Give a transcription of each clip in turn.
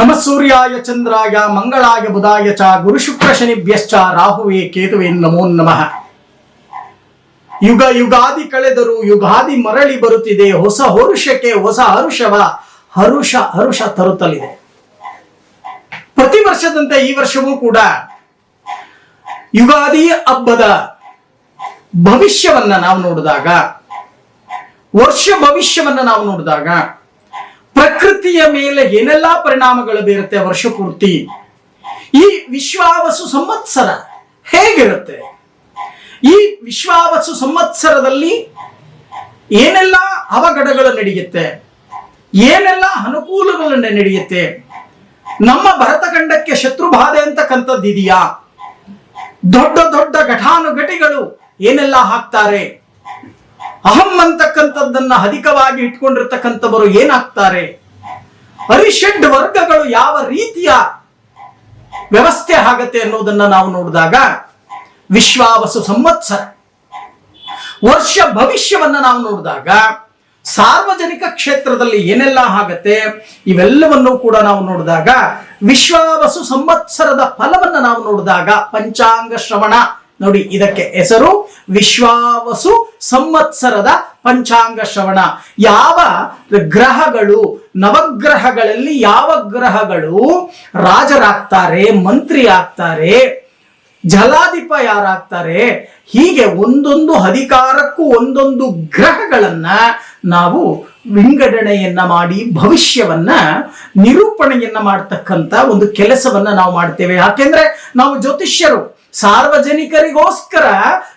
ನಮ ಸೂರ್ಯಾಯ ಚಂದ್ರಾಯ ಮಂಗಳಾಯ ಬುಧಾಯ ಚ ಗುರು ಶುಕ್ರ ಶನಿಭ್ಯಶ್ಚ ರಾಹುವೆ ಕೇತುವೆ ನಮೋ ನಮಃ. ಯುಗ ಯುಗಾದಿ ಕಳೆದರು ಯುಗಾದಿ ಮರಳಿ ಬರುತ್ತಿದೆ. ಹೊಸ ಹರುಷಕ್ಕೆ ಹೊಸ ಹರುಷವ ಹರುಷ ಹರುಷ ತರುತ್ತಲಿದೆ. ಪ್ರತಿ ವರ್ಷದಂತೆ ಈ ವರ್ಷವೂ ಕೂಡ ಯುಗಾದಿ ಹಬ್ಬದ ಭವಿಷ್ಯವನ್ನ ನಾವು ನೋಡಿದಾಗ, ವರ್ಷ ಭವಿಷ್ಯವನ್ನ ನಾವು ನೋಡಿದಾಗ ಪ್ರಕೃತಿಯ ಮೇಲೆ ಏನೆಲ್ಲ ಪರಿಣಾಮಗಳು ಬೀರುತ್ತೆ ವರ್ಷ ಪೂರ್ತಿ ಈ ವಿಶ್ವಾವಸು ಸಂವತ್ಸರ ಹೇಗಿರುತ್ತೆ? ಈ ವಿಶ್ವಾವಸು ಸಂವತ್ಸರದಲ್ಲಿ ಏನೆಲ್ಲ ಅವಘಡಗಳು ನಡೆಯುತ್ತೆ? ಏನೆಲ್ಲ ಅನುಕೂಲಗಳು ನಡೆಯುತ್ತೆ? ನಮ್ಮ ಭರತಖಂಡಕ್ಕೆ ಶತ್ರುಬಾಧೆ ಅಂತಕ್ಕಂಥದ್ದು ಇದೆಯಾ ದೊಡ್ಡ ದೊಡ್ಡ ಘಟಾನುಘಟಿಗಳು ಏನೆಲ್ಲ ಹಾಕ್ತಾರೆ? ಅಹಂ ಅಂತಕ್ಕಂಥದ್ದನ್ನ ಅಧಿಕವಾಗಿ ಇಟ್ಕೊಂಡಿರ್ತಕ್ಕಂಥವರು ಏನಾಗ್ತಾರೆ? ಅರಿಷಡ್ ವರ್ಗಗಳು ಯಾವ ರೀತಿಯ ವ್ಯವಸ್ಥೆ ಆಗತ್ತೆ ಅನ್ನೋದನ್ನ ನಾವು ನೋಡಿದಾಗ ವಿಶ್ವಾವಸು ಸಂವತ್ಸರ. ವರ್ಷ ಭವಿಷ್ಯವನ್ನ ನಾವು ನೋಡಿದಾಗ ಸಾರ್ವಜನಿಕ ಕ್ಷೇತ್ರದಲ್ಲಿ ಏನೆಲ್ಲ ಆಗತ್ತೆ ಇವೆಲ್ಲವನ್ನೂ ಕೂಡ ನಾವು ನೋಡಿದಾಗ ವಿಶ್ವಾವಸು ಸಂವತ್ಸರದ ಫಲವನ್ನ ನಾವು ನೋಡಿದಾಗ ಪಂಚಾಂಗ ಶ್ರವಣ. ನೋಡಿ, ಇದಕ್ಕೆ ಹೆಸರು ವಿಶ್ವಾವಸು ಸಂವತ್ಸರದ ಪಂಚಾಂಗ ಶ್ರವಣ. ಯಾವ ಗ್ರಹಗಳು, ನವಗ್ರಹಗಳಲ್ಲಿ ಯಾವ ಗ್ರಹಗಳು ರಾಜರಾಗ್ತಾರೆ ಮಂತ್ರಿ ಆಗ್ತಾರೆ ಜಲಾಧಿಪ ಯಾರಾಗ್ತಾರೆ, ಹೀಗೆ ಒಂದೊಂದು ಅಧಿಕಾರಕ್ಕೂ ಒಂದೊಂದು ಗ್ರಹಗಳನ್ನ ನಾವು ವಿಂಗಡಣೆಯನ್ನ ಮಾಡಿ, ಭವಿಷ್ಯವನ್ನ ನಿರೂಪಣೆಯನ್ನ ಮಾಡ್ತಕ್ಕಂಥ ಒಂದು ಕೆಲಸವನ್ನ ನಾವು ಮಾಡ್ತೇವೆ. ಯಾಕೆಂದ್ರೆ ನಾವು ಜ್ಯೋತಿಷ್ಯರು. ಸಾರ್ವಜನಿಕರಿಗೋಸ್ಕರ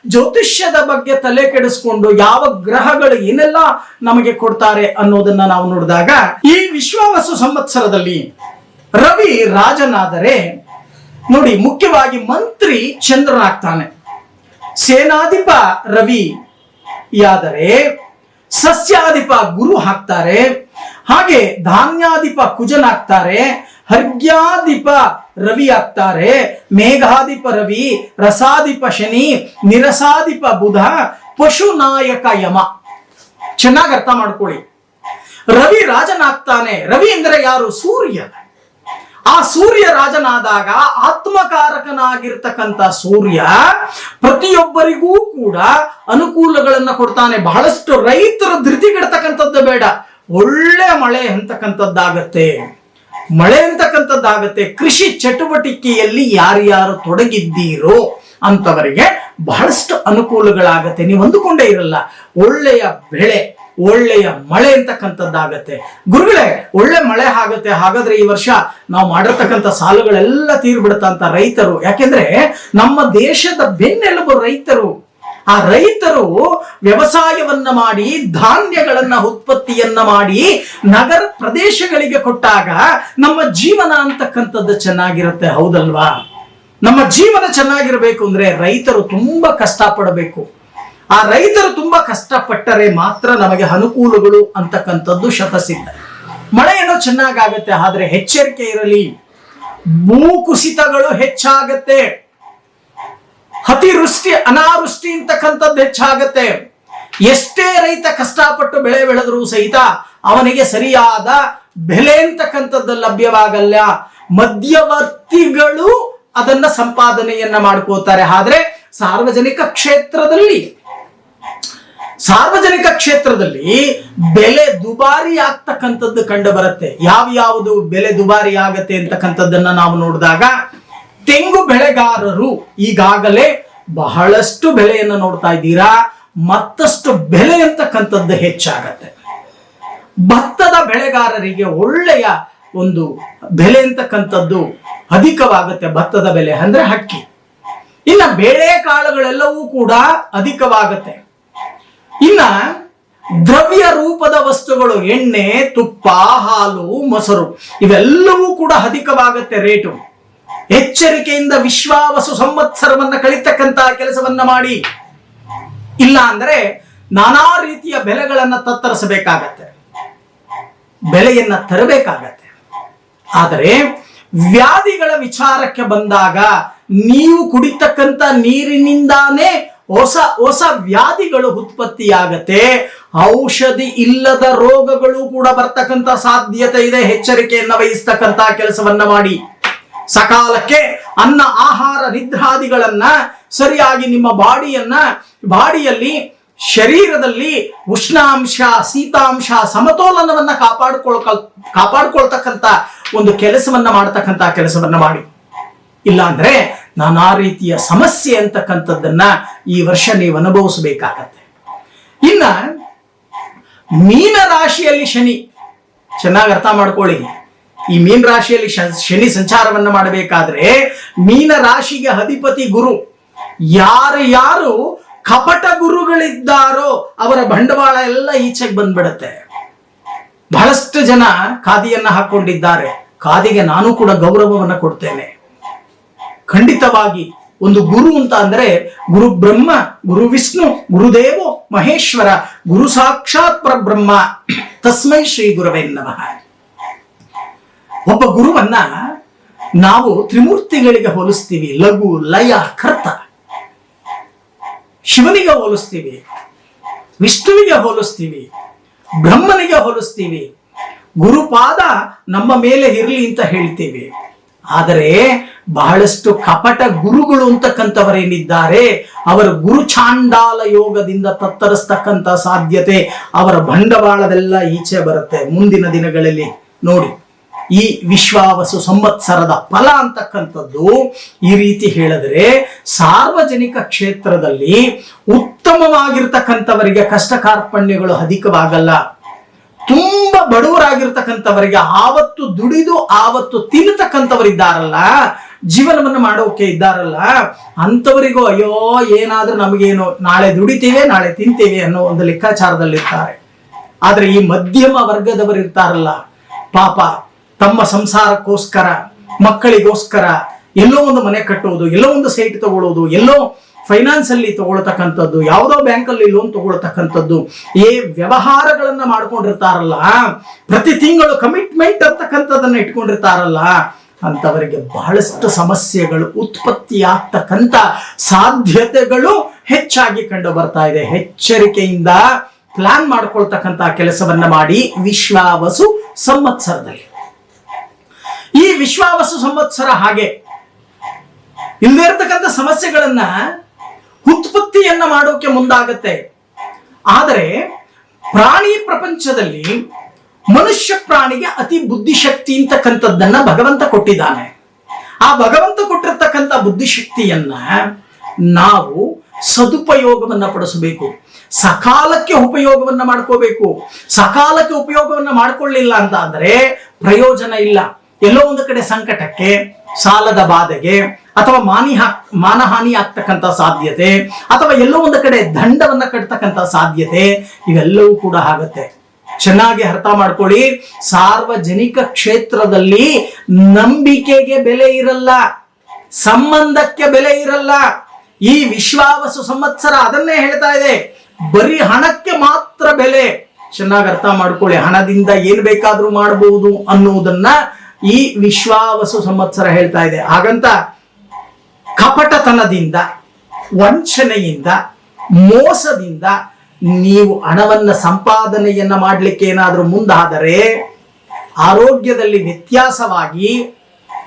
ಜ್ಯೋತಿಷ್ಯದ ಬಗ್ಗೆ ತಲೆ ಕೆಡಿಸ್ಕೊಂಡು ಯಾವ ಗ್ರಹಗಳು ಏನೆಲ್ಲ ನಮಗೆ ಕೊಡ್ತಾರೆ ಅನ್ನೋದನ್ನ ನಾವು ನೋಡಿದಾಗ, ಈ ವಿಶ್ವವಸು ಸಂವತ್ಸರದಲ್ಲಿ ರವಿ ರಾಜನಾದರೆ, ನೋಡಿ, ಮುಖ್ಯವಾಗಿ ಮಂತ್ರಿ ಚಂದ್ರನಾಗ್ತಾನೆ. ಸೇನಾಧಿಪ ರವಿ ಯಾದರೆ, ಸಸ್ಯಾಧಿಪ ಗುರು ಹಾಕ್ತಾರೆ, ಹಾಗೆ ಧಾನ್ಯಾಧಿಪ ಕುಜನಾಗ್ತಾರೆ ಹರ್ಗ್ಯಾಧಿಪ ರವಿ ಆಗ್ತಾರೆ. ಮೇಘಾಧಿಪ ರವಿ, ರಸಾಧಿಪ ಶನಿ, ನಿರಸಾಧಿಪ ಬುಧ, ಪಶುನಾಯಕ ಯಮ. ಚೆನ್ನಾಗಿ ಅರ್ಥ ಮಾಡ್ಕೊಳ್ಳಿ. ರವಿ ರಾಜನಾಗ್ತಾನೆ. ರವಿ ಎಂದರೆ ಯಾರು? ಸೂರ್ಯ ಆ ಸೂರ್ಯ ರಾಜನಾದಾಗ ಆತ್ಮಕಾರಕನಾಗಿರ್ತಕ್ಕಂಥ ಸೂರ್ಯ ಪ್ರತಿಯೊಬ್ಬರಿಗೂ ಕೂಡ ಅನುಕೂಲಗಳನ್ನ ಕೊಡ್ತಾನೆ. ಬಹಳಷ್ಟು ರೈತರು ಧೃತಿಗೆಡ್ತಕ್ಕಂಥದ್ದು ಬೇಡ. ಒಳ್ಳೆ ಮಳೆ ಅಂತಕ್ಕಂಥದ್ದಾಗತ್ತೆ. ಮಳೆ ಅಂತಕ್ಕಂಥದ್ದಾಗತ್ತೆ. ಕೃಷಿ ಚಟುವಟಿಕೆಯಲ್ಲಿ ಯಾರ್ಯಾರು ತೊಡಗಿದ್ದೀರೋ ಅಂತವರಿಗೆ ಬಹಳಷ್ಟು ಅನುಕೂಲಗಳಾಗತ್ತೆ. ನೀವು ಅಂದುಕೊಂಡೇ ಇರಲ್ಲ, ಒಳ್ಳೆಯ ಬೆಳೆ, ಒಳ್ಳೆಯ ಮಳೆ ಅಂತಕ್ಕಂಥದ್ದಾಗತ್ತೆ. ಗುರುಗಳೇ, ಒಳ್ಳೆ ಮಳೆ ಆಗತ್ತೆ, ಹಾಗಾದ್ರೆ ಈ ವರ್ಷ ನಾವು ಮಾಡಿರ್ತಕ್ಕಂಥ ಸಾಲುಗಳೆಲ್ಲ ತೀರ್ಬಿಡುತ್ತ ರೈತರು. ಯಾಕೆಂದ್ರೆ ನಮ್ಮ ದೇಶದ ಬೆನ್ನೆಲುಬು ರೈತರು. ಆ ರೈತರು ವ್ಯವಸಾಯವನ್ನ ಮಾಡಿ, ಧಾನ್ಯಗಳನ್ನ ಉತ್ಪತ್ತಿಯನ್ನ ಮಾಡಿ ನಗರ ಪ್ರದೇಶಗಳಿಗೆ ಕೊಟ್ಟಾಗ ನಮ್ಮ ಜೀವನ ಅಂತಕ್ಕಂಥದ್ದು ಚೆನ್ನಾಗಿರುತ್ತೆ, ಹೌದಲ್ವಾ? ನಮ್ಮ ಜೀವನ ಚೆನ್ನಾಗಿರಬೇಕು ಅಂದ್ರೆ ರೈತರು ತುಂಬಾ ಕಷ್ಟಪಡಬೇಕು. ಆ ರೈತರು ತುಂಬಾ ಕಷ್ಟಪಟ್ಟರೆ ಮಾತ್ರ ನಮಗೆ ಅನುಕೂಲಗಳು ಅಂತಕ್ಕಂಥದ್ದು ಶತಸಿದ್ಧ. ಮಳೆ ಏನೋ ಚೆನ್ನಾಗಾಗತ್ತೆ, ಆದ್ರೆ ಎಚ್ಚರಿಕೆ ಇರಲಿ. ಭೂಕುಸಿತಗಳು ಹೆಚ್ಚಾಗತ್ತೆ. ಅತಿವೃಷ್ಟಿ, ಅನಾವೃಷ್ಟಿ ಅಂತಕ್ಕಂಥದ್ದು ಹೆಚ್ಚಾಗತ್ತೆ. ಎಷ್ಟೇ ರೈತ ಕಷ್ಟಪಟ್ಟು ಬೆಳೆ ಬೆಳೆದರೂ ಸಹಿತ ಅವನಿಗೆ ಸರಿಯಾದ ಬೆಲೆ ಅಂತಕ್ಕಂಥದ್ದು ಲಭ್ಯವಾಗಲ್ಲ. ಮಧ್ಯವರ್ತಿಗಳು ಅದನ್ನ ಸಂಪಾದನೆಯನ್ನ ಮಾಡ್ಕೋತಾರೆ. ಆದ್ರೆ ಸಾರ್ವಜನಿಕ ಕ್ಷೇತ್ರದಲ್ಲಿ ಸಾರ್ವಜನಿಕ ಕ್ಷೇತ್ರದಲ್ಲಿ ಬೆಲೆ ದುಬಾರಿ ಆಗ್ತಕ್ಕಂಥದ್ದು ಕಂಡು ಬರುತ್ತೆ ಯಾವ ಯಾವುದು ಬೆಲೆ ದುಬಾರಿ ಆಗತ್ತೆ ಅಂತಕ್ಕಂಥದ್ದನ್ನ ನಾವು ನೋಡಿದಾಗ ತೆಂಗು ಬೆಳೆಗಾರರು ಈಗಾಗಲೇ ಬಹಳಷ್ಟು ಬೆಲೆಯನ್ನು ನೋಡ್ತಾ ಇದ್ದೀರಾ? ಮತ್ತಷ್ಟು ಬೆಲೆ ಅಂತಕ್ಕಂಥದ್ದು ಹೆಚ್ಚಾಗತ್ತೆ. ಭತ್ತದ ಬೆಳೆಗಾರರಿಗೆ ಒಳ್ಳೆಯ ಒಂದು ಬೆಲೆ ಅಂತಕ್ಕಂಥದ್ದು ಅಧಿಕವಾಗುತ್ತೆ, ಭತ್ತದ ಬೆಲೆ ಅಂದ್ರೆ ಹಕ್ಕಿ ಇನ್ನ ಬೇಳೆಕಾಳುಗಳೆಲ್ಲವೂ ಕೂಡ ಅಧಿಕವಾಗುತ್ತೆ. ಇನ್ನ ದ್ರವ್ಯ ರೂಪದ ವಸ್ತುಗಳು, ಎಣ್ಣೆ, ತುಪ್ಪ, ಹಾಲು, ಮೊಸರು, ಇವೆಲ್ಲವೂ ಕೂಡ ಅಧಿಕವಾಗುತ್ತೆ ರೇಟು. ಎಚ್ಚರಿಕೆಯಿಂದ ವಿಶ್ವಾವಸು ಸಂವತ್ಸರವನ್ನ ಕಳಿತಕ್ಕಂತಹ ಕೆಲಸವನ್ನ ಮಾಡಿ. ಇಲ್ಲ ಅಂದ್ರೆ ನಾನಾ ರೀತಿಯ ಬೆಲೆಗಳನ್ನ ತತ್ತರಿಸಬೇಕಾಗತ್ತೆ. ಬೆಲೆಯನ್ನ ತರಬೇಕಾಗತ್ತೆ. ಆದರೆ ವ್ಯಾಧಿಗಳ ವಿಚಾರಕ್ಕೆ ಬಂದಾಗ ನೀವು ಕುಡಿತಕ್ಕಂತ ನೀರಿನಿಂದಾನೇ ಹೊಸ ಹೊಸ ವ್ಯಾಧಿಗಳು ಉತ್ಪತ್ತಿಯಾಗತ್ತೆ. ಔಷಧಿ ಇಲ್ಲದ ರೋಗಗಳು ಕೂಡ ಬರ್ತಕ್ಕಂಥ ಸಾಧ್ಯತೆ ಇದೆ. ಎಚ್ಚರಿಕೆಯನ್ನ ವಹಿಸ್ತಕ್ಕಂಥ ಕೆಲಸವನ್ನ ಮಾಡಿ. ಸಕಾಲಕ್ಕೆ ಅನ್ನ, ಆಹಾರ, ನಿದ್ರಾದಿಗಳನ್ನ ಸರಿಯಾಗಿ ನಿಮ್ಮ ಬಾಡಿಯನ್ನ, ಬಾಡಿಯಲ್ಲಿ ಶರೀರದಲ್ಲಿ ಉಷ್ಣಾಂಶ, ಶೀತಾಂಶ, ಸಮತೋಲನವನ್ನ ಕಾಪಾಡಿಕೊಳ್ ಕಾಪಾಡ್ಕೊಳ್ತಕ್ಕಂಥ ಒಂದು ಕೆಲಸವನ್ನ ಮಾಡತಕ್ಕಂಥ ಕೆಲಸವನ್ನ ಮಾಡಿ. ಇಲ್ಲ ಅಂದ್ರೆ ನಾನಾ ರೀತಿಯ ಸಮಸ್ಯೆ ಅಂತಕ್ಕಂಥದ್ದನ್ನ ಈ ವರ್ಷ ನೀವು ಅನುಭವಿಸಬೇಕಾಗತ್ತೆ. ಇನ್ನ ಮೀನ ರಾಶಿಯಲ್ಲಿ ಶನಿ. ಚೆನ್ನಾಗಿ ಅರ್ಥ ಮಾಡ್ಕೊಳ್ಳಿ. ಈ ಮೀನ ರಾಶಿಯಲ್ಲಿ ಶನಿ ಸಂಚಾರವನ್ನ ಮಾಡಬೇಕಾದ್ರೆ ಮೀನ ರಾಶಿಗೆ ಅಧಿಪತಿ ಗುರು. ಯಾರು ಯಾರು ಕಪಟ ಗುರುಗಳಿದ್ದಾರೋ ಅವರ ಬಂಡವಾಳ ಎಲ್ಲ ಈಚೆಗೆ ಬಂದ್ಬಿಡತ್ತೆ. ಬಹಳಷ್ಟು ಜನ ಖಾದಿಯನ್ನ ಹಾಕೊಂಡಿದ್ದಾರೆ. ಖಾದಿಗೆ ನಾನು ಕೂಡ ಗೌರವವನ್ನ ಕೊಡ್ತೇನೆ. ಖಂಡಿತವಾಗಿ ಒಂದು ಗುರು ಅಂತ ಅಂದ್ರೆ ಗುರು ಬ್ರಹ್ಮ, ಗುರು ವಿಷ್ಣು ಗುರುದೇವೋ ಮಹೇಶ್ವರ, ಗುರು ಸಾಕ್ಷಾತ್ ಪರಬ್ರಹ್ಮ. ತಸ್ಮೈ ಶ್ರೀ ಗುರವೇ ನಮಃ. ಒಬ್ಬ ಗುರುವನ್ನ ನಾವು ತ್ರಿಮೂರ್ತಿಗಳಿಗೆ ಹೋಲಿಸ್ತೀವಿ. ಲಘು, ಲಯ, ಕರ್ತ. ಶಿವನಿಗೆ ಹೋಲಿಸ್ತೀವಿ. ವಿಷ್ಣುವಿಗೆ ಹೋಲಿಸ್ತೀವಿ. ಬ್ರಹ್ಮನಿಗೆ ಹೋಲಿಸ್ತೀವಿ. ಗುರುಪಾದ ನಮ್ಮ ಮೇಲೆ ಇರಲಿ ಅಂತ ಹೇಳ್ತೀವಿ. ಆದರೆ ಬಹಳಷ್ಟು ಕಪಟ ಗುರುಗಳು ಅಂತಕ್ಕಂಥವರೇನಿದ್ದಾರೆ? ಅವರ ಗುರು ಚಾಂಡಾಲ ಯೋಗದಿಂದ ತತ್ತರಿಸ್ತಕ್ಕಂಥ ಸಾಧ್ಯತೆ ಅವರ ಬಂಡವಾಳದೆಲ್ಲ ಈಚೆ ಬರುತ್ತೆ. ಮುಂದಿನ ದಿನಗಳಲ್ಲಿ ನೋಡಿ. ಈ ವಿಶ್ವಾವಸು ಸಂವತ್ಸರದ ಫಲ ಅಂತಕ್ಕಂಥದ್ದು ಈ ರೀತಿ ಹೇಳಿದ್ರೆ ಸಾರ್ವಜನಿಕ ಕ್ಷೇತ್ರದಲ್ಲಿ ಉತ್ತಮವಾಗಿರ್ತಕ್ಕಂಥವರಿಗೆ ಕಷ್ಟ ಕಾರ್ಪಣ್ಯಗಳು ಅಧಿಕವಾಗಲ್ಲ. ತುಂಬಾ ಬಡವರಾಗಿರ್ತಕ್ಕಂಥವರಿಗೆ ಆವತ್ತು ದುಡಿದು, ಆವತ್ತು ತಿನ್ನತಕ್ಕಂಥವರಿದ್ದಾರಲ್ಲ, ಜೀವನವನ್ನು ಮಾಡೋಕೆ ಇದ್ದಾರಲ್ಲ, ಅಂಥವರಿಗೂ ಅಯ್ಯೋ, ಏನಾದ್ರೂ ನಮಗೇನು, ನಾಳೆ ದುಡಿತೇವೆ, ನಾಳೆ ತಿಂತೀವಿ ಅನ್ನೋ ಒಂದು ಲೆಕ್ಕಾಚಾರದಲ್ಲಿರ್ತಾರೆ. ಆದರೆ ಈ ಮಧ್ಯಮ ವರ್ಗದವರು ಇರ್ತಾರಲ್ಲ ಪಾಪ ತಮ್ಮ ಸಂಸಾರಕ್ಕೋಸ್ಕರ, ಮಕ್ಕಳಿಗೋಸ್ಕರ, ಎಲ್ಲೋ ಒಂದು ಮನೆ ಕಟ್ಟುವುದು, ಎಲ್ಲೋ ಒಂದು ಸೈಟ್ ತಗೊಳ್ಳೋದು ಎಲ್ಲೋ ಫೈನಾನ್ಸ್ ಅಲ್ಲಿ ತಗೊಳ್ತಕ್ಕಂಥದ್ದು, ಯಾವುದೋ ಬ್ಯಾಂಕ್ ಅಲ್ಲಿ ಲೋನ್ ತಗೊಳ್ತಕ್ಕಂಥದ್ದು, ಈ ವ್ಯವಹಾರಗಳನ್ನ ಮಾಡ್ಕೊಂಡಿರ್ತಾರಲ್ಲ, ಪ್ರತಿ ತಿಂಗಳು ಕಮಿಟ್ಮೆಂಟ್ ಅಂತಕ್ಕಂಥದ್ದನ್ನ ಇಟ್ಕೊಂಡಿರ್ತಾರಲ್ಲ ಅಂತವರಿಗೆ ಬಹಳಷ್ಟು ಸಮಸ್ಯೆಗಳು ಉತ್ಪತ್ತಿ ಆಗ್ತಕ್ಕಂಥ ಸಾಧ್ಯತೆಗಳು ಹೆಚ್ಚಾಗಿ ಕಂಡು ಬರ್ತಾ ಇದೆ. ಎಚ್ಚರಿಕೆಯಿಂದ ಪ್ಲಾನ್ ಮಾಡ್ಕೊಳ್ತಕ್ಕಂಥ ಕೆಲಸವನ್ನ ಮಾಡಿ ವಿಶ್ವಾವಸು ಸಂವತ್ಸರದಲ್ಲಿ. ಈ ವಿಶ್ವಾವಸು ಸಂವತ್ಸರ ಹಾಗೆ. ಇಲ್ಲದೆ ಇರತಕ್ಕಂಥ ಸಮಸ್ಯೆಗಳನ್ನ ಉತ್ಪತ್ತಿಯನ್ನ ಮಾಡೋಕೆ ಮುಂದಾಗತ್ತೆ. ಆದರೆ ಪ್ರಾಣಿ ಪ್ರಪಂಚದಲ್ಲಿ ಮನುಷ್ಯ ಪ್ರಾಣಿಗೆ ಅತಿ ಬುದ್ಧಿಶಕ್ತಿ ಅಂತಕ್ಕಂಥದ್ದನ್ನ ಭಗವಂತ ಕೊಟ್ಟಿದ್ದಾನೆ. ಆ ಭಗವಂತ ಕೊಟ್ಟಿರ್ತಕ್ಕಂಥ ಬುದ್ಧಿಶಕ್ತಿಯನ್ನ ನಾವು ಸದುಪಯೋಗವನ್ನ ಪಡಿಸಬೇಕು. ಸಕಾಲಕ್ಕೆ ಉಪಯೋಗವನ್ನ ಮಾಡ್ಕೋಬೇಕು. ಸಕಾಲಕ್ಕೆ ಉಪಯೋಗವನ್ನ ಮಾಡ್ಕೊಳ್ಳಿಲ್ಲ ಅಂತ ಅಂದ್ರೆ ಪ್ರಯೋಜನ ಇಲ್ಲ. ಎಲ್ಲೋ ಒಂದು ಕಡೆ ಸಂಕಟಕ್ಕೆ, ಸಾಲದ ಬಾಧೆಗೆ, ಅಥವಾ ಮಾನಿ ಮಾನಹಾನಿ ಆಗ್ತಕ್ಕಂಥ ಸಾಧ್ಯತೆ, ಅಥವಾ ಎಲ್ಲೋ ಒಂದು ಕಡೆ ದಂಡವನ್ನ ಕಟ್ತಕ್ಕಂಥ ಸಾಧ್ಯತೆ, ಇವೆಲ್ಲವೂ ಕೂಡ ಆಗುತ್ತೆ. ಚೆನ್ನಾಗಿ ಅರ್ಥ ಮಾಡ್ಕೊಳ್ಳಿ. ಸಾರ್ವಜನಿಕ ಕ್ಷೇತ್ರದಲ್ಲಿ ನಂಬಿಕೆಗೆ ಬೆಲೆ ಇರಲ್ಲ, ಸಂಬಂಧಕ್ಕೆ ಬೆಲೆ ಇರಲ್ಲ. ಈ ವಿಶ್ವಾವಸು ಸಂವತ್ಸರ ಅದನ್ನೇ ಹೇಳ್ತಾ ಇದೆ. ಬರೀ ಹಣಕ್ಕೆ ಮಾತ್ರ ಬೆಲೆ. ಚೆನ್ನಾಗಿ ಅರ್ಥ ಮಾಡ್ಕೊಳ್ಳಿ. ಹಣದಿಂದ ಏನ್ ಬೇಕಾದ್ರೂ ಮಾಡಬಹುದು ಅನ್ನುವುದನ್ನ ಈ ವಿಶ್ವಾವಸು ಸಂವತ್ಸರ ಹೇಳ್ತಾ ಇದೆ. ಹಾಗಂತ ಕಪಟತನದಿಂದ, ವಂಚನೆಯಿಂದ, ಮೋಸದಿಂದ ನೀವು ಹಣವನ್ನ ಸಂಪಾದನೆಯನ್ನ ಮಾಡಲಿಕ್ಕೆ ಏನಾದರೂ ಮುಂದಾದರೆ ಆರೋಗ್ಯದಲ್ಲಿ ವ್ಯತ್ಯಾಸವಾಗಿ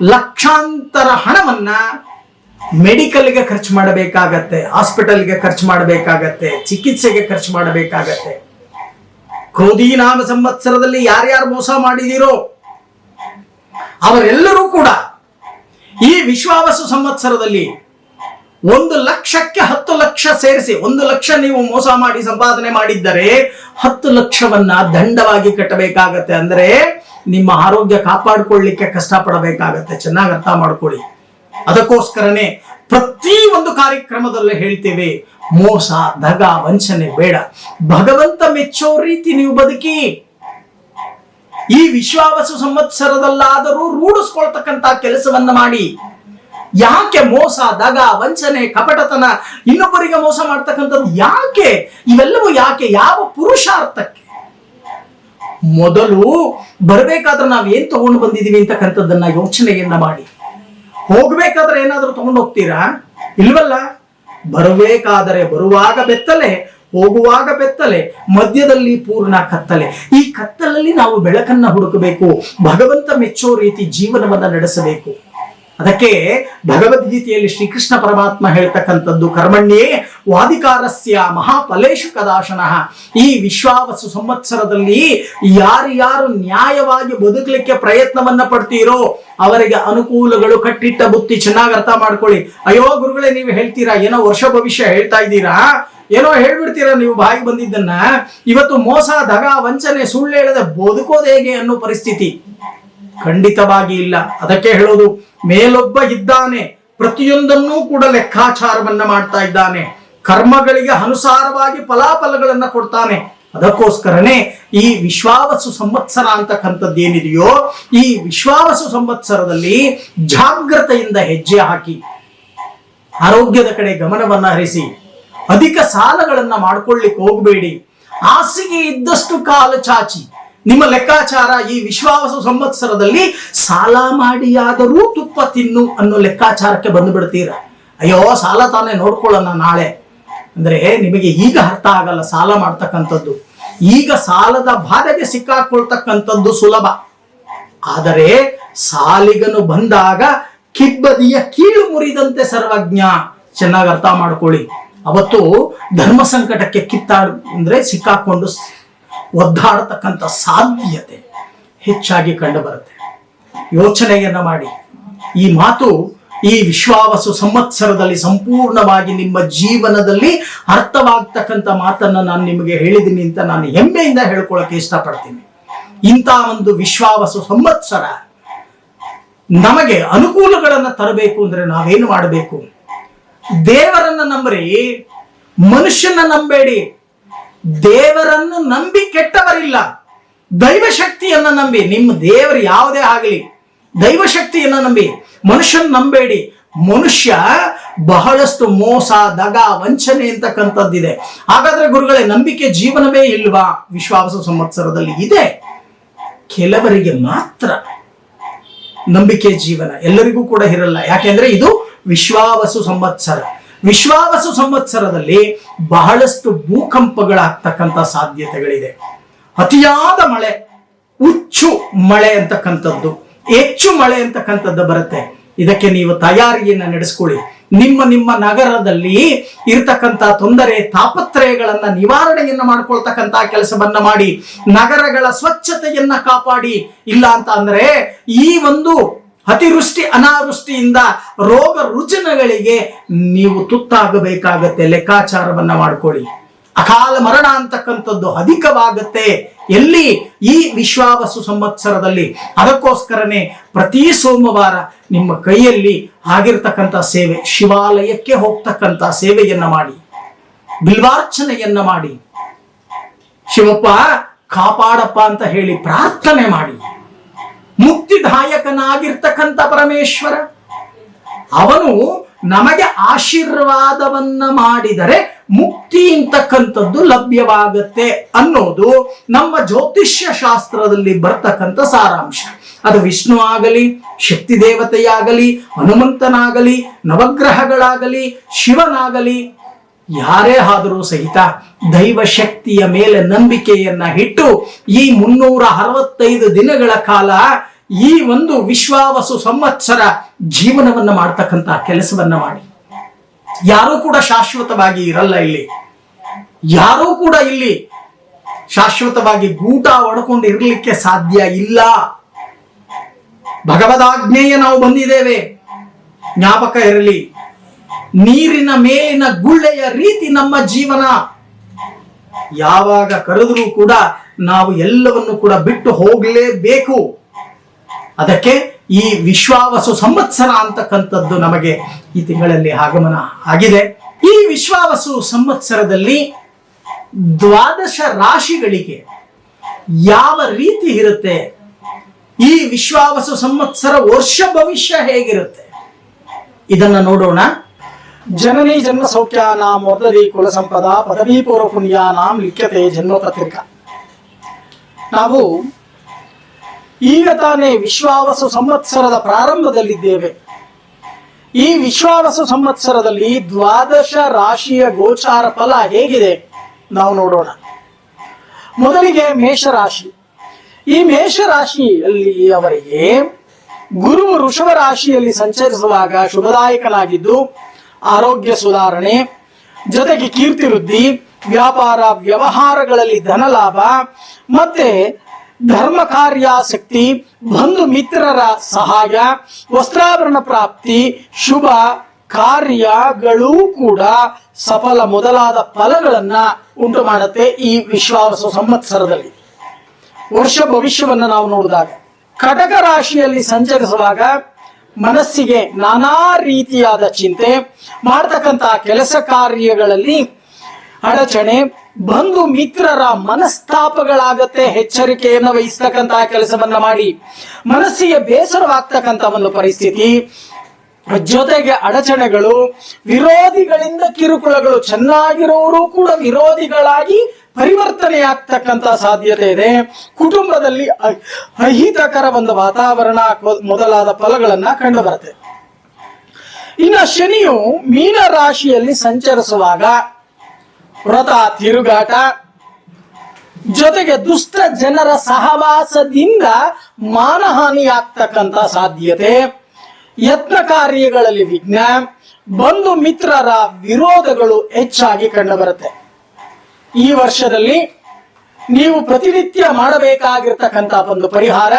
ಲಕ್ಷಾಂತರ ಹಣವನ್ನ ಮೆಡಿಕಲ್ಗೆ ಖರ್ಚು ಮಾಡಬೇಕಾಗತ್ತೆ, ಹಾಸ್ಪಿಟಲ್ಗೆ ಖರ್ಚು ಮಾಡಬೇಕಾಗತ್ತೆ, ಚಿಕಿತ್ಸೆಗೆ ಖರ್ಚು ಮಾಡಬೇಕಾಗತ್ತೆ. ಕ್ರೋಧಿ ನಾಮ ಸಂವತ್ಸರದಲ್ಲಿ ಯಾರ್ಯಾರು ಮೋಸ ಮಾಡಿದಿರೋ ಅವರೆಲ್ಲರೂ ಕೂಡ ಈ ವಿಶ್ವಾವಸು ಸಂವತ್ಸರದಲ್ಲಿ ಒಂದು ಲಕ್ಷಕ್ಕೆ ಹತ್ತು ಲಕ್ಷ ಸೇರಿಸಿ, ಒಂದು ಲಕ್ಷ ನೀವು ಮೋಸ ಮಾಡಿ, ಸಂಪಾದನೆ ಮಾಡಿದ್ದರೆ ಹತ್ತು ಲಕ್ಷವನ್ನ ದಂಡವಾಗಿ ಕಟ್ಟಬೇಕಾಗತ್ತೆ. ಅಂದ್ರೆ ನಿಮ್ಮ ಆರೋಗ್ಯ ಕಾಪಾಡಿಕೊಳ್ಳಿಕ್ಕೆ ಕಷ್ಟಪಡಬೇಕಾಗತ್ತೆ. ಚೆನ್ನಾಗಿ ಅರ್ಥ ಮಾಡ್ಕೊಳ್ಳಿ. ಅದಕ್ಕೋಸ್ಕರನೇ ಪ್ರತಿ ಒಂದು ಕಾರ್ಯಕ್ರಮದಲ್ಲೂ ಹೇಳ್ತೇವೆ, ಮೋಸ, ದಗ, ವಂಚನೆ ಬೇಡ. ಭಗವಂತ ಮೆಚ್ಚೋ ರೀತಿ ನೀವು ಬದುಕಿ ಈ ವಿಶ್ವಾವಸು ಸಂವತ್ಸರದಲ್ಲಾದರೂ ರೂಢಿಸ್ಕೊಳ್ತಕ್ಕಂತ ಕೆಲಸವನ್ನ ಮಾಡಿ. ಯಾಕೆ ಮೋಸ, ದಗ, ವಂಚನೆ, ಕಪಟತನ, ಇನ್ನೊಬ್ಬರಿಗೆ ಮೋಸ ಮಾಡ್ತಕ್ಕಂಥದ್ದು ಯಾಕೆ? ಇವೆಲ್ಲವೂ ಯಾಕೆ? ಯಾವ ಪುರುಷಾರ್ಥಕ್ಕೆ? ಮೊದಲು ಬರಬೇಕಾದ್ರೆ ನಾವು ಏನ್ ತಗೊಂಡು ಬಂದಿದೀವಿ ಅಂತಕ್ಕಂಥದ್ದನ್ನ ಯೋಚನೆಯನ್ನ ಮಾಡಿ. ಹೋಗ್ಬೇಕಾದ್ರೆ ಏನಾದ್ರೂ ತಗೊಂಡು ಹೋಗ್ತೀರಾ? ಇಲ್ವಲ್ಲ? ಬರಬೇಕಾದರೆ ಬರುವಾಗ ಬೆತ್ತಲೆ ಹೋಗುವಾಗ ಬೆತ್ತಲೆ, ಮಧ್ಯದಲ್ಲಿ ಪೂರ್ಣ ಕತ್ತಲೆ. ಈ ಕತ್ತಲಲ್ಲಿ ನಾವು ಬೆಳಕನ್ನ ಹುಡುಕಬೇಕು, ಭಗವಂತ ಮೆಚ್ಚೋ ರೀತಿ ಜೀವನವನ್ನ ನಡೆಸಬೇಕು. ಅದಕ್ಕೆ ಭಗವದ್ಗೀತೆಯಲ್ಲಿ ಶ್ರೀಕೃಷ್ಣ ಪರಮಾತ್ಮ ಹೇಳ್ತಕ್ಕಂಥದ್ದು ಕರ್ಮಣ್ಯೇ ವಾದಿಕಾರಸ್ಯ ಮಹಾಫಲೇಶು ಕದಾಶನಃ. ಈ ವಿಶ್ವಾವಸು ಸಂವತ್ಸರದಲ್ಲಿ ಯಾರ್ಯಾರು ನ್ಯಾಯವಾಗಿ ಬದುಕಲಿಕ್ಕೆ ಪ್ರಯತ್ನವನ್ನ ಪಡ್ತೀರೋ ಅವರಿಗೆ ಅನುಕೂಲಗಳು ಕಟ್ಟಿಟ್ಟ ಬುತ್ತಿ ಚೆನ್ನಾಗಿ ಅರ್ಥ ಮಾಡ್ಕೊಳ್ಳಿ. ಅಯ್ಯೋ ಗುರುಗಳೇ, ನೀವು ಹೇಳ್ತೀರಾ? ಏನೋ ವರ್ಷ ಭವಿಷ್ಯ ಹೇಳ್ತಾ ಇದ್ದೀರಾ? ಏನೋ ಹೇಳ್ಬಿಡ್ತೀರಾ ನೀವು ಬಾಯಿ ಬಂದಿದ್ದನ್ನ? ಇವತ್ತು ಮೋಸ, ದಗ, ವಂಚನೆ, ಸುಳ್ಳು ಹೇಳದೆ ಬದುಕೋದು ಹೇಗೆ ಅನ್ನೋ ಪರಿಸ್ಥಿತಿ. ಖಂಡಿತವಾಗಿ ಇಲ್ಲ. ಅದಕ್ಕೆ ಹೇಳೋದು, ಮೇಲೊಬ್ಬ ಇದ್ದಾನೆ, ಪ್ರತಿಯೊಂದನ್ನೂ ಕೂಡ ಲೆಕ್ಕಾಚಾರವನ್ನ ಮಾಡ್ತಾ ಇದ್ದಾನೆ. ಕರ್ಮಗಳಿಗೆ ಅನುಸಾರವಾಗಿ ಫಲಾಫಲಗಳನ್ನ ಕೊಡ್ತಾನೆ. ಅದಕ್ಕೋಸ್ಕರನೇ ಈ ವಿಶ್ವಾವಸು ಸಂವತ್ಸರ ಅಂತಕ್ಕಂಥದ್ದು ಏನಿದೆಯೋ ಈ ವಿಶ್ವಾವಸು ಸಂವತ್ಸರದಲ್ಲಿ ಜಾಗ್ರತೆಯಿಂದ ಹೆಜ್ಜೆ ಹಾಕಿ, ಆರೋಗ್ಯದ ಕಡೆ ಗಮನವನ್ನ ಹರಿಸಿ, ಅಧಿಕ ಸಾಲಗಳನ್ನ ಮಾಡ್ಕೊಳ್ಳಿಕ್ಕೆ ಹೋಗಬೇಡಿ. ಹಾಸಿಗೆ ಇದ್ದಷ್ಟು ಕಾಲ ಚಾಚಿ ನಿಮ್ಮ ಲೆಕ್ಕಾಚಾರ ಈ ವಿಶ್ವಾಸ ಸಂವತ್ಸರದಲ್ಲಿ ಸಾಲ ಮಾಡಿಯಾದರೂ ತುಪ್ಪ ತಿನ್ನು ಅನ್ನೋ ಲೆಕ್ಕಾಚಾರಕ್ಕೆ ಬಂದು ಬಿಡ್ತೀರ? ಅಯ್ಯೋ, ಸಾಲ ತಾನೇ ನೋಡ್ಕೊಳ್ಳೋಣ ನಾಳೆ. ಅಂದ್ರೆ ನಿಮಗೆ ಈಗ ಅರ್ಥ ಆಗಲ್ಲ ಸಾಲ ಮಾಡ್ತಕ್ಕಂಥದ್ದು. ಈಗ ಸಾಲದ ಬಾಧೆಗೆ ಸಿಕ್ಕಾಕೊಳ್ತಕ್ಕಂಥದ್ದು ಸುಲಭ. ಆದರೆ ಸಾಲಿಗನು ಬಂದಾಗ ಕಿಬ್ಬದಿಯ ಕೀಳು ಮುರಿದಂತೆ ಸರ್ವಜ್ಞ. ಚೆನ್ನಾಗಿ ಅರ್ಥ ಮಾಡ್ಕೊಳ್ಳಿ. ಅವತ್ತು ಧರ್ಮ ಸಂಕಟಕ್ಕೆ ಕಿತ್ತಾಡ್ ಅಂದ್ರೆ ಸಿಕ್ಕಾಕೊಂಡು ಒದ್ದಾಡತಕ್ಕಂಥ ಸಾಧ್ಯತೆ ಹೆಚ್ಚಾಗಿ ಕಂಡುಬರುತ್ತೆ. ಯೋಚನೆಯನ್ನ ಮಾಡಿ. ಈ ಮಾತು ಈ ವಿಶ್ವಾವಸು ಸಂವತ್ಸರದಲ್ಲಿ ಸಂಪೂರ್ಣವಾಗಿ ನಿಮ್ಮ ಜೀವನದಲ್ಲಿ ಅರ್ಥವಾಗ್ತಕ್ಕಂಥ ಮಾತನ್ನ ನಾನು ನಿಮಗೆ ಹೇಳಿದ್ದೀನಿ ಅಂತ ನಾನು ಹೆಮ್ಮೆಯಿಂದ ಹೇಳ್ಕೊಳ್ಳೋಕೆ ಇಷ್ಟಪಡ್ತೀನಿ. ಇಂಥ ಒಂದು ವಿಶ್ವಾವಸು ಸಂವತ್ಸರ ನಮಗೆ ಅನುಕೂಲಗಳನ್ನು ತರಬೇಕು ಅಂದ್ರೆ ನಾವೇನು ಮಾಡಬೇಕು? ದೇವರನ್ನ ನಂಬರಿ ಮನುಷ್ಯನ ನಂಬೇಡಿ ದೇವರನ್ನು ನಂಬಿ ಕೆಟ್ಟವರಿಲ್ಲ. ದೈವಶಕ್ತಿಯನ್ನು ನಂಬಿ, ನಿಮ್ಮ ದೇವರು ಯಾವುದೇ ಆಗಲಿ, ದೈವಶಕ್ತಿಯನ್ನು ನಂಬಿ, ಮನುಷ್ಯನ ನಂಬೇಡಿ. ಮನುಷ್ಯ ಬಹಳಷ್ಟು ಮೋಸ, ದಗ, ವಂಚನೆ ಅಂತಕ್ಕಂಥದ್ದಿದೆ. ಹಾಗಾದ್ರೆ ಗುರುಗಳೇ, ನಂಬಿಕೆ ಜೀವನವೇ ಇಲ್ವಾ? ವಿಶ್ವಾಸ ಸಂವತ್ಸರದಲ್ಲಿ ಇದೆ. ಕೆಲವರಿಗೆ ಮಾತ್ರ ನಂಬಿಕೆ ಜೀವನ, ಎಲ್ಲರಿಗೂ ಕೂಡ ಇರಲ್ಲ. ಯಾಕೆಂದ್ರೆ ಇದು ವಿಶ್ವಾವಸು ಸಂವತ್ಸರ. ವಿಶ್ವಾವಸು ಸಂವತ್ಸರದಲ್ಲಿ ಬಹಳಷ್ಟು ಭೂಕಂಪಗಳಾಗ್ತಕ್ಕಂಥ ಸಾಧ್ಯತೆಗಳಿದೆ. ಅತಿಯಾದ ಮಳೆ, ಹುಚ್ಚು ಮಳೆ ಅಂತಕ್ಕಂಥದ್ದು. ಹೆಚ್ಚು ಮಳೆ ಅಂತಕ್ಕಂಥದ್ದು ಬರುತ್ತೆ. ಇದಕ್ಕೆ ನೀವು ತಯಾರಿಯನ್ನ ನಡೆಸ್ಕೊಳ್ಳಿ. ನಿಮ್ಮ ನಿಮ್ಮ ನಗರದಲ್ಲಿ ಇರತಕ್ಕಂತ ತೊಂದರೆ, ತಾಪತ್ರಯಗಳನ್ನ ನಿವಾರಣೆಯನ್ನ ಮಾಡ್ಕೊಳ್ತಕ್ಕಂತ ಕೆಲಸವನ್ನ ಮಾಡಿ, ನಗರಗಳ ಸ್ವಚ್ಛತೆಯನ್ನ ಕಾಪಾಡಿ, ಇಲ್ಲ ಅಂತ ಅಂದ್ರೆ ಈ ಒಂದು ಅತಿವೃಷ್ಟಿ ಅನಾವೃಷ್ಟಿಯಿಂದ ರೋಗ ರುಜಿನಗಳಿಗೆ ನೀವು ತುತ್ತಾಗಬೇಕಾಗತ್ತೆ. ಲೆಕ್ಕಾಚಾರವನ್ನ ಮಾಡ್ಕೊಳ್ಳಿ. ಅಕಾಲ ಮರಣ ಅಂತಕ್ಕಂಥದ್ದು ಅಧಿಕವಾಗತ್ತೆ. ಎಲ್ಲಿ? ಈ ವಿಶ್ವಾವಸು ಸಂವತ್ಸರದಲ್ಲಿ. ಅದಕ್ಕೋಸ್ಕರನೇ ಪ್ರತಿ ಸೋಮವಾರ ನಿಮ್ಮ ಕೈಯಲ್ಲಿ ಆಗಿರ್ತಕ್ಕಂಥ ಸೇವೆ, ಶಿವಾಲಯಕ್ಕೆ ಹೋಗ್ತಕ್ಕಂಥ ಸೇವೆಯನ್ನ ಮಾಡಿ. ಬಿಲ್ವಾರ್ಚನೆಯನ್ನ ಮಾಡಿ. ಶಿವಪ್ಪ, ಕಾಪಾಡಪ್ಪ ಅಂತ ಹೇಳಿ ಪ್ರಾರ್ಥನೆ ಮಾಡಿ. ಮುಕ್ತಿದಾಯಕನಾಗಿರ್ತಕ್ಕಂಥ ಪರಮೇಶ್ವರ. ಅವನು ನಮಗೆ ಆಶೀರ್ವಾದವನ್ನ ಮಾಡಿದರೆ ಮುಕ್ತಿ ಅಂತಕ್ಕಂಥದ್ದು ಲಭ್ಯವಾಗತ್ತೆ ಅನ್ನೋದು ನಮ್ಮ ಜ್ಯೋತಿಷ್ಯ ಶಾಸ್ತ್ರದಲ್ಲಿ ಬರ್ತಕ್ಕಂಥ ಸಾರಾಂಶ. ಅದು ವಿಷ್ಣು ಆಗಲಿ, ಶಕ್ತಿ ದೇವತೆಯಾಗಲಿ, ಹನುಮಂತನಾಗಲಿ, ನವಗ್ರಹಗಳಾಗಲಿ, ಶಿವನಾಗಲಿ ಯಾರೇ ಆದರೂ ಸಹಿತ ದೈವ ಶಕ್ತಿಯ ಮೇಲೆ ನಂಬಿಕೆಯನ್ನ ಇಟ್ಟು ಈ ಮುನ್ನೂರ ಅರವತ್ತೈದು ದಿನಗಳ ಕಾಲ ಈ ಒಂದು ವಿಶ್ವಾವಸು ಸಂವತ್ಸರ ಜೀವನವನ್ನ ಮಾಡ್ತಕ್ಕಂಥ ಕೆಲಸವನ್ನ ಮಾಡಿ. ಯಾರೂ ಕೂಡ ಶಾಶ್ವತವಾಗಿ ಇರಲ್ಲ ಇಲ್ಲಿ. ಯಾರೂ ಕೂಡ ಇಲ್ಲಿ ಶಾಶ್ವತವಾಗಿ ಗೂಟ ಒಡ್ಕೊಂಡು ಇರಲಿಕ್ಕೆ ಸಾಧ್ಯ ಇಲ್ಲ. ಭಗವದಾಜ್ಞೆಯ ನಾವು ಬಂದಿದ್ದೇವೆ. ಜ್ಞಾಪಕ ಇರಲಿ. ನೀರಿನ ಮೇಲಿನ ಗುಳ್ಳೆಯ ರೀತಿ ನಮ್ಮ ಜೀವನ. ಯಾವಾಗ ಕರೆದರೂ ಕೂಡ ನಾವು ಎಲ್ಲವನ್ನು ಕೂಡ ಬಿಟ್ಟು ಹೋಗಲೇಬೇಕು. ಅದಕ್ಕೆ ಈ ವಿಶ್ವಾವಸು ಸಂವತ್ಸರ ಅಂತಕ್ಕಂಥದ್ದು ನಮಗೆ ಈ ತಿಂಗಳಲ್ಲಿ ಆಗಮನ ಆಗಿದೆ. ಈ ವಿಶ್ವಾವಸು ಸಂವತ್ಸರದಲ್ಲಿ ದ್ವಾದಶ ರಾಶಿಗಳಿಗೆ ಯಾವ ರೀತಿ ಇರುತ್ತೆ? ಈ ವಿಶ್ವಾವಸು ಸಂವತ್ಸರ ವರ್ಷ ಭವಿಷ್ಯ ಹೇಗಿರುತ್ತೆ? ಇದನ್ನ ನೋಡೋಣ. ಜನನಿ ಜನ್ಮ ನಾಮ ವರ್ಧದಿ ಕುಲ ಸಂಪದ ಪದವಿ ಪೂರ್ವ ಪುಣ್ಯ ನಾಮ ಲಿಖ್ಯತೆ ಜನ್ಮ ಪತ್ರಿಕಾ ನಾವು ಈಗ ತಾನೇ ವಿಶ್ವಾವಸು ಸಂವತ್ಸರದ ಪ್ರಾರಂಭದಲ್ಲಿದ್ದೇವೆ. ಈ ವಿಶ್ವಾವಸು ಸಂವತ್ಸರದಲ್ಲಿ ದ್ವಾದಶ ರಾಶಿಯ ಗೋಚಾರ ಫಲ ಹೇಗಿದೆ ನಾವು ನೋಡೋಣ. ಮೊದಲಿಗೆ ಮೇಷರಾಶಿ. ಈ ಮೇಷರಾಶಿಯಲ್ಲಿ ಅವರಿಗೆ ಗುರು ವೃಷಭ ರಾಶಿಯಲ್ಲಿ ಸಂಚರಿಸುವಾಗ ಶುಭದಾಯಕನಾಗಿದ್ದು ಆರೋಗ್ಯ ಸುಧಾರಣೆ, ಜೊತೆಗೆ ಕೀರ್ತಿ ವೃದ್ಧಿ, ವ್ಯಾಪಾರ ವ್ಯವಹಾರಗಳಲ್ಲಿ ಧನಲಾಭ ಮತ್ತೆ ಧರ್ಮ ಕಾರ್ಯಾಸಕ್ತಿ, ಬಂಧು ಮಿತ್ರರ ಸಹಾಯ, ವಸ್ತ್ರಾಭರಣ ಪ್ರಾಪ್ತಿ, ಶುಭ ಕಾರ್ಯಗಳೂ ಕೂಡ ಸಫಲ ಮೊದಲಾದ ಫಲಗಳನ್ನ ಉಂಟು ಮಾಡುತ್ತೆ ಈ ವಿಶ್ವಾಸ ಸಂವತ್ಸರದಲ್ಲಿ. ವರ್ಷ ಭವಿಷ್ಯವನ್ನು ನಾವು ನೋಡಿದಾಗ. ಕಟಕ ರಾಶಿಯಲ್ಲಿ ಸಂಚರಿಸುವಾಗ ಮನಸ್ಸಿಗೆ ನಾನಾ ರೀತಿಯಾದ ಚಿಂತೆ ಮಾಡ್ತಕ್ಕಂಥ ಕೆಲಸ ಕಾರ್ಯಗಳಲ್ಲಿ ಅಡಚಣೆ ಬಂಧು ಮಿತ್ರರ ಮನಸ್ತಾಪಗಳಾಗತ್ತೆ ಎಚ್ಚರಿಕೆಯನ್ನು ವಹಿಸ್ತಕ್ಕಂತಹ ಕೆಲಸವನ್ನ ಮಾಡಿ. ಮನಸ್ಸಿಗೆ ಬೇಸರವಾಗ್ತಕ್ಕಂಥ ಒಂದು ಪರಿಸ್ಥಿತಿ, ಜೊತೆಗೆ ಅಡಚಣೆಗಳು, ವಿರೋಧಿಗಳಿಂದ ಕಿರುಕುಳಗಳು ಚೆನ್ನಾಗಿರೋರು ಕೂಡ ವಿರೋಧಿಗಳಾಗಿ ಪರಿವರ್ತನೆಯಾಗ್ತಕ್ಕಂಥ ಸಾಧ್ಯತೆ ಇದೆ. ಕುಟುಂಬದಲ್ಲಿ ಅಹಿತಕರ ಒಂದು ವಾತಾವರಣ ಮೊದಲಾದ ಫಲಗಳನ್ನ ಕಂಡು ಬರುತ್ತೆ ಇನ್ನು ಶನಿಯು ಮೀನ ರಾಶಿಯಲ್ಲಿ ಸಂಚರಿಸುವಾಗ ವ್ರತ, ತಿರುಗಾಟ, ಜೊತೆಗೆ ದುಷ್ಟ ಜನರ ಸಹವಾಸದಿಂದ ಮಾನಹಾನಿಯಾಗ್ತಕ್ಕಂಥ ಸಾಧ್ಯತೆ. ಯತ್ನ ಕಾರ್ಯಗಳಲ್ಲಿ ವಿಘ್ನ, ಬಂಧು ಮಿತ್ರರ ವಿರೋಧಗಳು ಹೆಚ್ಚಾಗಿ ಕಂಡುಬರುತ್ತೆ. ಈ ವರ್ಷದಲ್ಲಿ ನೀವು ಪ್ರತಿನಿತ್ಯ ಮಾಡಬೇಕಾಗಿರ್ತಕ್ಕಂಥ ಒಂದು ಪರಿಹಾರ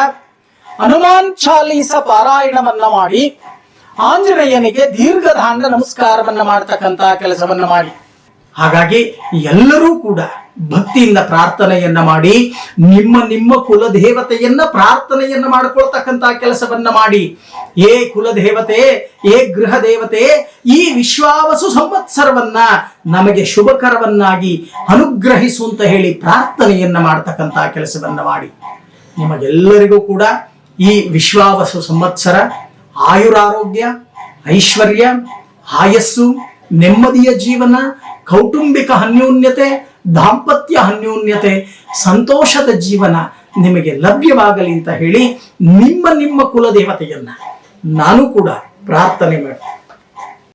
ಹನುಮಾನ್ ಚಾಲೀಸ ಪಾರಾಯಣವನ್ನ ಮಾಡಿ ಆಂಜನೇಯನಿಗೆ ದೀರ್ಘದಾಂಡ ನಮಸ್ಕಾರವನ್ನ ಮಾಡತಕ್ಕಂತ ಕೆಲಸವನ್ನ ಮಾಡಿ. ಹಾಗಾಗಿ ಎಲ್ಲರೂ ಕೂಡ ಭಕ್ತಿಯಿಂದ ಪ್ರಾರ್ಥನೆಯನ್ನ ಮಾಡಿ, ನಿಮ್ಮ ನಿಮ್ಮ ಕುಲದೇವತೆಯನ್ನ ಪ್ರಾರ್ಥನೆಯನ್ನ ಮಾಡಿಕೊಳ್ತಕ್ಕಂತ ಕೆಲಸವನ್ನ ಮಾಡಿ. ಏ ಕುಲದೇವತೆ, ಏ ಗೃಹ ದೇವತೆ ಈ ವಿಶ್ವಾವಸು ಸಂವತ್ಸರವನ್ನ ನಮಗೆ ಶುಭಕರವನ್ನಾಗಿ ಅನುಗ್ರಹಿಸು ಅಂತ ಹೇಳಿ ಪ್ರಾರ್ಥನೆಯನ್ನ ಮಾಡ್ತಕ್ಕಂತ ಕೆಲಸವನ್ನ ಮಾಡಿ. ನಿಮಗೆಲ್ಲರಿಗೂ ಕೂಡ ಈ ವಿಶ್ವಾವಸು ಸಂವತ್ಸರ ಆಯುರಾರೋಗ್ಯ, ಐಶ್ವರ್ಯ, ಆಯಸ್ಸು, ನೆಮ್ಮದಿಯ ಜೀವನ, ಕೌಟುಂಬಿಕ ಅನ್ಯೋನ್ಯತೆ ದಾಂಪತ್ಯ ಅನ್ಯೋನ್ಯತೆ, ಸಂತೋಷದ ಜೀವನ ನಿಮಗೆ ಲಭ್ಯವಾಗಲಿ ಅಂತ ಹೇಳಿ ನಿಮ್ಮ ನಿಮ್ಮ ಕುಲದೇವತೆಯನ್ನ ನಾನು ಕೂಡ ಪ್ರಾರ್ಥನೆ ಮಾಡಿ